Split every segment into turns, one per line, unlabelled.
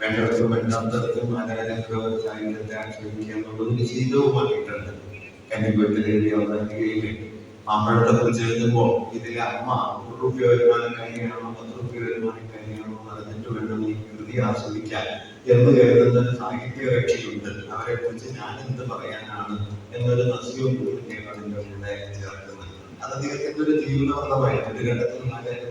വേണ്ടടത്തും വേണ്ടാത്തടത്തും ആരാധനകളോ സാഹിത്യത്തെ ആക്ഷേപിക്കുക എന്നുള്ളത് കന്നിക്കുട്ടിൽ എഴുതിയ അവതാരികയിൽ മാമ്പഴത്തെ കുറിച്ച് എഴുതുമ്പോൾ ഇതിലെ അമ്മ ഒരു രൂപ വരുമാനം കഴിഞ്ഞാണോ പത്ത് രൂപ വരുമാനം കഴിഞ്ഞാണോ അറിഞ്ഞിട്ട് വേണം ഈ കൃതി ആസ്വദിക്കാൻ എന്ന് കരുതുന്ന സാഹിത്യ കക്ഷിയുണ്ട് അവരെ കുറിച്ച് ഞാൻ എന്ത് പറയാനാണ് എന്നൊരു നസ്യവും കൂടി അതിന്റെ കൂടെ ചേർക്കുന്നുണ്ട്. അത് അദ്ദേഹത്തിന്റെ ഒരു ജീവിതവൃത്തമായിട്ട് ഒരു ഘട്ടത്തിൽ പറയുന്നുണ്ട്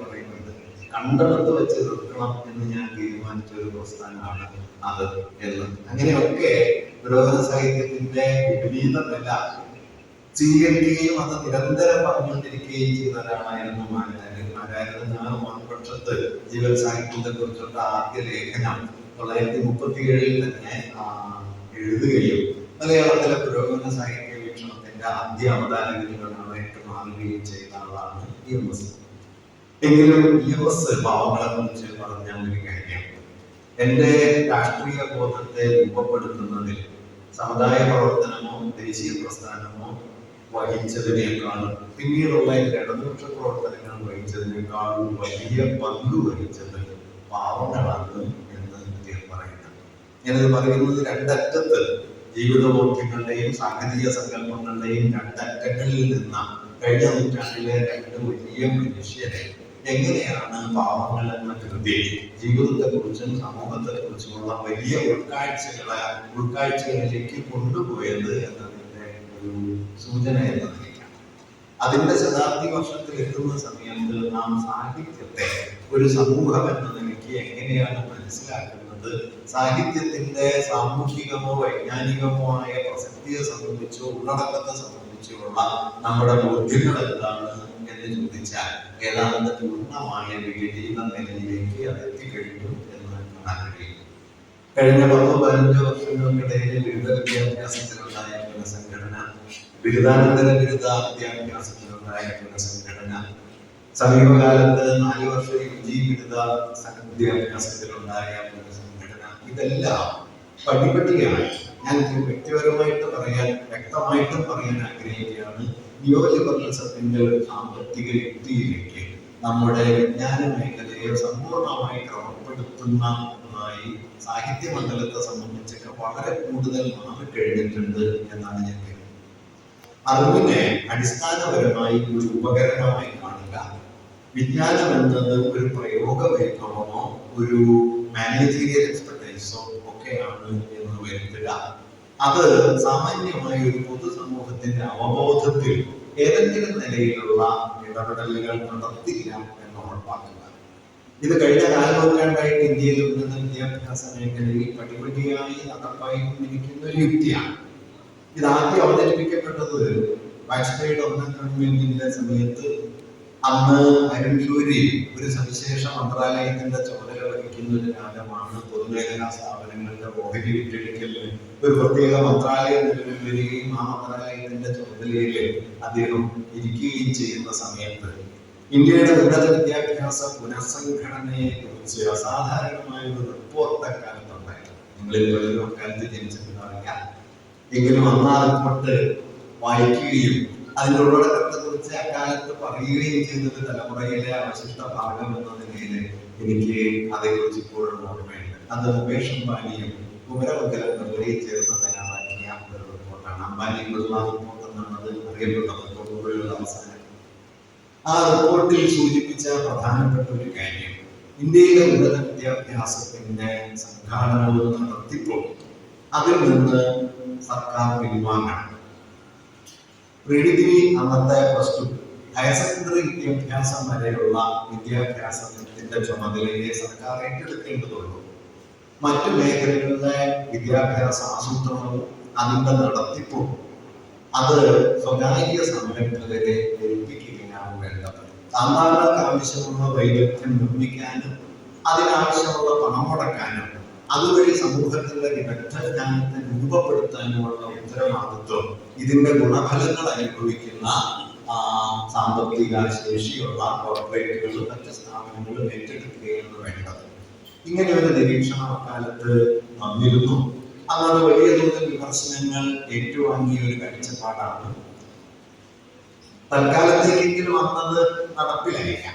കണ്ടടത്ത് വെച്ച് നിർത്തണം എന്ന് ഞാൻ തീരുമാനിച്ച ഒരു പ്രസ്ഥാനമാണ് അത് എന്ന് അങ്ങനെയൊക്കെ പുരോഗമന സാഹിത്യത്തിന്റെ വിപരീതമല്ല സ്വീകരിക്കുകയും അത് നിരന്തരം പറഞ്ഞുകൊണ്ടിരിക്കുകയും ചെയ്ത ഒരാളായിരുന്നു മാരാര് ഞാൻ മറുപക്ഷത്ത് ജീവൻ സാഹിത്യത്തെ കുറിച്ചുള്ള ആദ്യ ലേഖനം തൊള്ളായിരത്തി മുപ്പത്തി ഏഴിൽ തന്നെ എഴുതുകയും മലയാളത്തിലെ പുരോഗമന സാഹിത്യ വീക്ഷണത്തിന്റെ ആദ്യ അവതാരകരിലൊരാളായിട്ട് മാറുകയും ചെയ്ത ആളാണ് ഈ എം എങ്കിലും യു എസ് പാവങ്ങളെ കുറിച്ച് പറഞ്ഞ ഒരു കാര്യം. എന്റെ രാഷ്ട്രീയ ബോധത്തെ രൂപപ്പെടുത്തുന്നതിൽ സമുദായ പ്രവർത്തനമോ ദേശീയ പ്രസ്ഥാനമോ വഹിച്ചതിനേക്കാളും പിന്നീടുള്ള ഇടതുപക്ഷ പ്രവർത്തനങ്ങൾ വഹിച്ചതിനേക്കാളും വലിയ പങ്ക് വഹിച്ചത് പാവങ്ങളാണ് എന്ന് അദ്ദേഹം പറയുന്നത് ഞാനിത് പറയുന്നത് രണ്ടറ്റത്ത്. ജീവിതബോധ്യങ്ങളുടെയും സാങ്കേതിക സങ്കല്പങ്ങളുടെയും രണ്ടറ്റങ്ങളിൽ നിന്ന കഴിഞ്ഞ നൂറ്റാണ്ടിലെ രണ്ട് വലിയ മനുഷ്യരെ എങ്ങനെയാണ് പാവങ്ങൾ എന്ന കൃതി ജീവിതത്തെ കുറിച്ചും സമൂഹത്തെ കുറിച്ചുമുള്ള വലിയ ഉൾക്കാഴ്ചകളെ ഉൾക്കാഴ്ചകളിലേക്ക് കൊണ്ടുപോയത് എന്നതിന്റെ ഒരു സൂചന എന്ന അതിന്റെ ശതാബ്ദി വർഷത്തിൽ എത്തുന്ന സമയത്ത് നാം സാഹിത്യത്തെ ഒരു സമൂഹം എന്ന നിലയ്ക്ക് എങ്ങനെയാണ് മനസ്സിലാക്കുന്നത്? സാഹിത്യത്തിന്റെ സാമൂഹികമോ വൈജ്ഞാനികമോ ആയ പ്രസക്തിയെ സംബന്ധിച്ചോ ഉള്ളടക്കത്തെ സംബന്ധിച്ചോ ഉള്ള നമ്മുടെ ബോധ്യങ്ങൾ എന്താണ് എന്ന് ചോദിച്ചാൽ വേദാന്ത പൂർണമായ വിപരീത നിലയിലേക്ക് അത് എത്തിക്കഴിഞ്ഞു എന്ന് കാണാൻ കഴിയും കഴിഞ്ഞ പത്തോ പതിനഞ്ചോ വർഷങ്ങൾക്കിടയിൽ ബിരുദ വിദ്യാഭ്യാസത്തിലുണ്ടായ പുനഃസംഘടന ബിരുദാനന്തര ബിരുദ വിദ്യാഭ്യാസത്തിലുണ്ടായ പുനഃസംഘടന സമീപകാലത്ത് നാല് വർഷ യു ജി ബിരുദ വിദ്യാഭ്യാസത്തിലുണ്ടായ പുനഃസംഘടന ഇതെല്ലാം പടിപടിയായി ഞാൻ വ്യക്തിപരമായിട്ട് പറയാൻ വ്യക്തമായിട്ടും പറയാൻ ആഗ്രഹിക്കുകയാണ്. ഒരു സാമ്പത്തിക യുക്തിയിലേക്ക് നമ്മുടെ വിജ്ഞാന മേഖലയെ സമ്പൂർണമായി ക്രമപ്പെടുത്തുന്ന ഒന്നായി സാഹിത്യ മണ്ഡലത്തെ സംബന്ധിച്ചൊക്കെ വളരെ കൂടുതൽ മാറിക്കഴിഞ്ഞിട്ടുണ്ട് എന്നാണ് ഞാൻ അറിവിനെ അടിസ്ഥാനപരമായി ഒരു ഉപകരണമായി കാണുക. വിജ്ഞാനം എന്നത് ഒരു പ്രയോഗ വൈഭവമോ ഒരു മാനേജീരിയൽ എക്സ്പെർട്ടൈസോ ഒക്കെയാണ് എന്ന് വരുത്തുക. അത് സാമാന്യമായ ഒരു പൊതുസമൂഹത്തിന്റെ അവബോധത്തിൽ ഏതെങ്കിലും നിലയിലുള്ള ഇടപെടലുകൾ നടത്തില്ല എന്ന് ഉറപ്പാക്കുക ഇത് കഴിഞ്ഞ കാലനൂറ്റാണ്ടായിട്ട് ഇന്ത്യയിൽ ഉന്നത വിദ്യാഭ്യാസ മേഖലയിൽ പടിപടിയായി നടപ്പായിക്കൊണ്ടിരിക്കുന്ന ഒരു യുക്തിയാണ്. ഇത് ആദ്യം അവതരിപ്പിക്കപ്പെട്ടത് വാജ്പേയിയുടെ ഒന്നാം ഗവൺമെന്റിന്റെ സമയത്ത് അന്ന് അരുൺഷൂരി ഒരു സവിശേഷ മന്ത്രാലയത്തിന്റെ ചുമതല വഹിക്കുന്ന ഒരു കാലമാണ് പൊതുമേഖലാ സ്ഥാപനങ്ങളുടെ ഓഹരി വിറ്റഴിക്കലിന് ഒരു പ്രത്യേക മന്ത്രാലയം നിലവിൽ വരികയും ആ മന്ത്രാലയത്തിന്റെ ചുമതലയിൽ അദ്ദേഹം ഇരിക്കുകയും ചെയ്യുന്ന സമയത്ത് ഇന്ത്യയുടെ ഉന്നത വിദ്യാഭ്യാസ പുനഃസംഘടനയെ കുറിച്ച് അസാധാരണമായ ഒരു റിപ്പോർട്ട് അക്കാലത്തുണ്ടായിരുന്നു നിങ്ങളിൽ പലരും അക്കാലത്ത് ജനിച്ചിട്ടുണ്ടാവില്ല എങ്കിലും അന്ന് ആ റിപ്പോർട്ട് വായിക്കുകയും അതിന്റെ ഉള്ളടക്കത്തെ കുറിച്ച് അക്കാലത്ത് പറയുകയും ചെയ്യുന്നത് തലമുറയിലെ അവശിഷ്ട ഭാഗം എന്ന നിലയിൽ എനിക്ക് അതേക്കുറിച്ച് ഇപ്പോഴും ഓർമ്മയുണ്ട്. അത് മുകേഷ് അംബാനിയും കുമരമംഗലം നെല്ലയിൽ ചേർന്ന് തയ്യാറാക്കിയ ഒരു റിപ്പോർട്ടാണ്. അംബാനി ബിർള റിപ്പോർട്ട് എന്നാണ് അത് അറിയപ്പെട്ടത് തൊണ്ണൂറുകളുടെ അവസാനം ആ റിപ്പോർട്ടിൽ സൂചിപ്പിച്ച പ്രധാനപ്പെട്ട ഒരു കാര്യം ഇന്ത്യയിലെ ഉന്നത വിദ്യാഭ്യാസത്തിന്റെ സംഘാടനവും നടത്തിപ്പോ അതിൽ നിന്ന് സർക്കാർ പിൻവാങ്ങണം. പ്രീ ഡിഗ്രി അന്നത്തെ പ്ലസ് ടു ഹയർ സെക്കൻഡറി വിദ്യാഭ്യാസം വരെയുള്ള വിദ്യാഭ്യാസത്തിന്റെ ചുമതലയെ സർക്കാർ ഏറ്റെടുക്കേണ്ടതുള്ളൂ മറ്റു മേഖലകളിലെ വിദ്യാഭ്യാസ ആസൂത്രണവും അതിന്റെ നടത്തിപ്പും അത് സ്വകാര്യ സംരംഭകരെ ഏൽപ്പിക്കുകയാണ് വേണ്ടത്. സാധാരണക്ക് ആവശ്യമുള്ള വൈദഗ്ധ്യം നിർമ്മിക്കാനും അതിനാവശ്യമുള്ള പണം മുടക്കാനും അതുവഴി സമൂഹത്തിലെ വിദഗ്ധജ്ഞാനത്തെ രൂപപ്പെടുത്താനുമുള്ള ഉത്തരവാദിത്വം ഇതിന്റെ ഗുണഫലങ്ങൾ അനുഭവിക്കുന്ന സാമ്പത്തിക ശേഷിയുള്ള കോർപ്പറേറ്റുകളും മറ്റ് സ്ഥാപനങ്ങളും ഏറ്റെടുക്കുകയാണ് വേണ്ടത്. ഇങ്ങനെ ഒരു നിരീക്ഷണം അക്കാലത്ത് വന്നിരുന്നു. അതാണ് വലിയ തോതിൽ വിമർശനങ്ങൾ ഏറ്റുവാങ്ങിയ ഒരു കാഴ്ചപ്പാടാണ്. തൽക്കാലത്തേക്കെങ്കിലും അന്നത് നടപ്പിലായില്ല.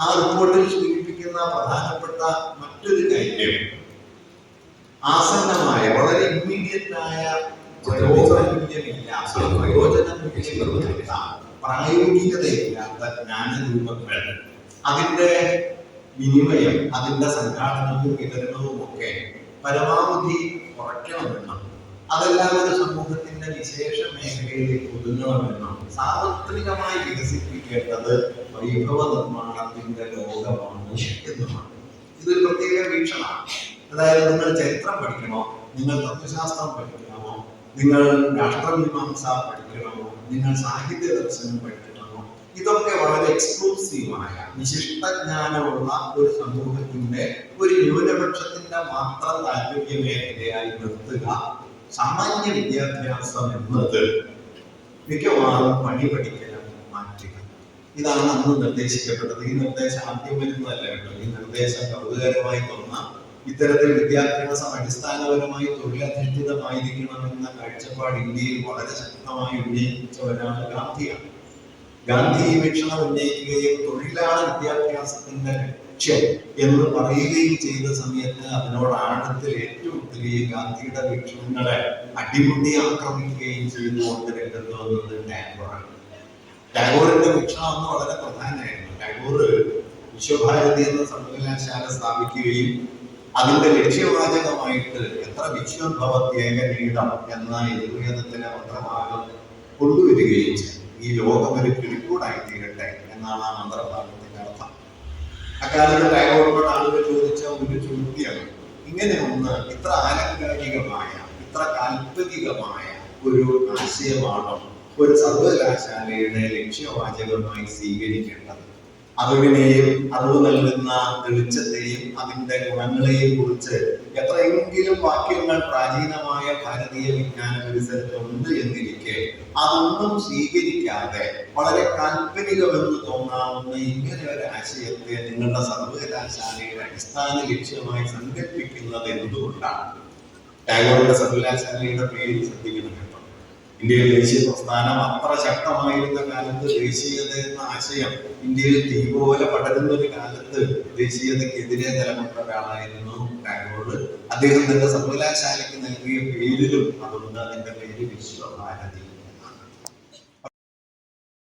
ആ റിപ്പോർട്ടിൽ സൂചിപ്പിക്കുന്ന പ്രധാനപ്പെട്ട മറ്റൊരു കാര്യം ആസന്നമായ വളരെ ഇമ്മീഡിയറ്റ് ആയ പ്രയോജനമില്ല പ്രയോജനമില്ല പ്രായോഗികതയില്ലാത്ത ജ്ഞാനരൂപങ്ങൾ. അതിന്റെ വിനിമയം അതിന്റെ സംഘാടനവും വിതരണവും ഒക്കെ പരമാവധി കുറയ്ക്കണമെന്നും അതെല്ലാം ഒരു സമൂഹത്തിന്റെ വിശേഷ മേഖലയിലേക്ക് ഒതുങ്ങണമെന്നും സാർവത്രികമായി വികസിപ്പിക്കേണ്ടത് വൈഭവ നിർമ്മാണത്തിന്റെ ലോകമാണ് എന്നുമാണ് ഇതൊരു പ്രത്യേക വീക്ഷണമാണ്. അതായത് നിങ്ങൾ ചരിത്രം പഠിക്കണോ നിങ്ങൾ തത്വശാസ്ത്രം പഠിക്കണമോ? നിങ്ങൾ രാഷ്ട്രമീമാംസ പഠിക്കണമോ? നിങ്ങൾ സാഹിത്യ ദർശനം പഠിക്കണമോ? ഇതൊക്കെ വളരെ എക്സ്ക്ലൂസീവായ വിശിഷ്ടജ്ഞാനമുള്ള ഒരു സമൂഹത്തിന്റെ ഒരു ന്യൂനപക്ഷത്തിന്റെ മാത്രം താല്പര്യ മേഖലയായി നിർത്തുക. സാമാന്യ വിദ്യാഭ്യാസം എന്നത് മിക്കവാറും പണി പഠിക്കലാണ് മാറ്റുക. ഇതാണ് അന്ന് നിർദ്ദേശിക്കപ്പെട്ടത്. ഈ നിർദ്ദേശം ആദ്യം വരുന്നതല്ല കേട്ടോ. ഈ നിർദ്ദേശം കൗതുകരമായി തോന്നാം ഇത്തരത്തിൽ വിദ്യാഭ്യാസം അടിസ്ഥാനപരമായി തൊഴിലധിഷ്ഠിതമായിരിക്കണമെന്ന കാഴ്ചപ്പാട് ഇന്ത്യയിൽ വളരെ ശക്തമായി ഉന്നയിച്ച ഒരാൾ ഗാന്ധിയാണ്. ഗാന്ധി ഈ വീക്ഷണം ഉന്നയിക്കുകയും തൊഴിലാണ് വിദ്യാഭ്യാസത്തിന്റെ ലക്ഷ്യം എന്ന് പറയുകയും ചെയ്ത സമയത്ത് അതിനോട് ആഴത്തിൽ ഏറ്റുമുട്ടുകയും ഗാന്ധിയുടെ വീക്ഷണങ്ങളെ അടിമുടി ആക്രമിക്കുകയും ചെയ്തുകൊണ്ട് രംഗത്ത് വന്നത് ടാഗോറാണ്. ടാഗോറിന്റെ വീക്ഷണം അന്ന് വളരെ പ്രധാനമായിരുന്നു. ടാഗോർ വിശ്വഭാരതി എന്ന സർവകലാശാല സ്ഥാപിക്കുകയും അതിന്റെ ലക്ഷ്യവാചകമായിട്ട് എത്ര വിശ്വോദ്ഭവത്യേക എന്ന യജുർവേദത്തിലെ മന്ത്രഭാഗം കൊണ്ടുവരികയും ചെയ്തു. ഈ ലോകം ഒരു കിളിക്കൂടായി തീരട്ടെ എന്നാണ് ആ മന്ത്രഭാഗത്തിന്റെ അർത്ഥം. അക്കാലത്ത് ഡയലോഗോട് ആളുകൾ ചോദിച്ച ഒരു ചോദ്യം ഇങ്ങനെ ഒന്ന് ഇത്ര ആലങ്കാരികമായ ഇത്ര കാൽപ്പനികമായ ഒരു ആശയമാണോ ഒരു സർവകലാശാലയുടെ ലക്ഷ്യവാചകമായി സ്വീകരിക്കേണ്ടത്. അറിവിനെയും അറിവ് നൽകുന്ന വെളിച്ചത്തെയും അതിന്റെ ഗുണങ്ങളെയും കുറിച്ച് എത്രയെങ്കിലും വാക്യങ്ങൾ പ്രാചീനമായ ഭാരതീയ വിജ്ഞാന പരിസരത്തുണ്ട് എന്നിരിക്കെ അതൊന്നും സ്വീകരിക്കാതെ വളരെ കാൽപ്പനികമെന്ന് തോന്നാവുന്ന ഇങ്ങനെ ഒരു ആശയത്തെ നിങ്ങളുടെ സർവകലാശാലയുടെ അടിസ്ഥാന ലക്ഷ്യമായി സങ്കല്പിക്കുന്നത് എന്തുകൊണ്ടാണ്? ടാഗോറിന്റെ സർവകലാശാലയുടെ പേര് ശ്രദ്ധിക്കണം കേട്ടോ. ഇന്ത്യയിൽ ദേശീയ പ്രസ്ഥാനം അത്ര ശക്തമായിരുന്ന കാലത്ത് ദേശീയത എന്ന ആശയം ഇന്ത്യയിൽ തീ പോലെ പടരുന്ന ഒരു കാലത്ത് ദേശീയതയ്ക്കെതിരെ നിലകൊണ്ട ഒരാളായിരുന്നു ടാഗോർ അദ്ദേഹം തന്റെ സർവകലാശാലയ്ക്ക് നൽകിയ പേരിലും അതുകൊണ്ട് അതിന്റെ പേര് വിശ്വഭാരതി.